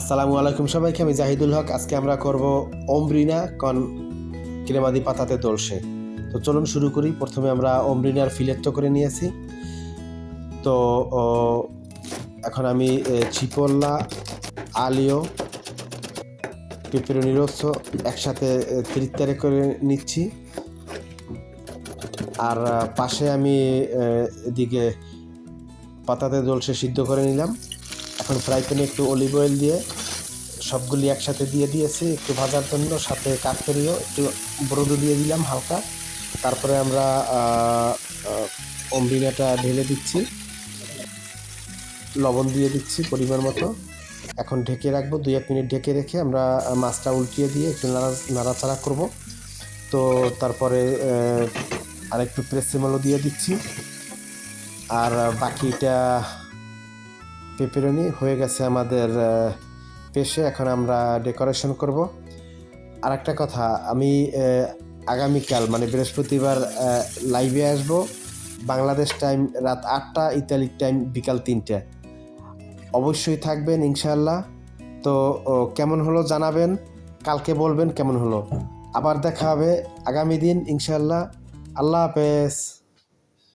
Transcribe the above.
আসসালামু আলাইকুম সবাইকে, আমি জাহিদুল হক। আজকে আমরা করব অমরিনা কন কিরেমাদি পাতাতে দোলসে। তো চলুন শুরু করি। প্রথমে আমরা অমরিনার ফিলেট্টো করে নিয়েছি। তো এখন আমি চিপল্লা আলিও পেপেরোনি রোসো একসাথে তিরিত্তারে করে নিচ্ছি। আর পাশে আমি এদিকে পাতাতে দোলসে সিদ্ধ করে নিলাম। এখন ফ্রাই প্যানে একটু অলিভ অয়েল দিয়ে সবগুলি একসাথে দিয়ে দিয়েছি, একটু ভাজার জন্য, সাথে কাঠকরিও, একটু বরদু দিয়ে দিলাম হালকা। তারপরে আমরা অমরিনাটা ঢেলে দিচ্ছি। লবণ দিয়ে দিচ্ছি পরিমাণ মতো। এখন ঢেকে রাখব, দুই এক মিনিট ঢেকে রেখে আমরা মাছটা উল্টিয়ে দিয়ে একটু নাড়া, নাড়াচাড়া করব। তো তারপরে আরেকটু প্রেসিমালও দিয়ে দিচ্ছি। আর বাকিটা পেপারনি হয়ে গেছে আমাদের পেশে। এখন আমরা ডেকোরেশন করব। আর একটা কথা, আমি আগামীকাল মানে বৃহস্পতিবার লাইভে আসব। বাংলাদেশ টাইম রাত আটটা, ইতালির টাইম বিকাল তিনটে। অবশ্যই থাকবেন, ইনশাআল্লাহ। তো কেমন হলো জানাবেন, কালকে বলবেন কেমন হলো। আবার দেখা হবে আগামী দিন, ইনশাআল্লাহ। আল্লাহ হাফেজ।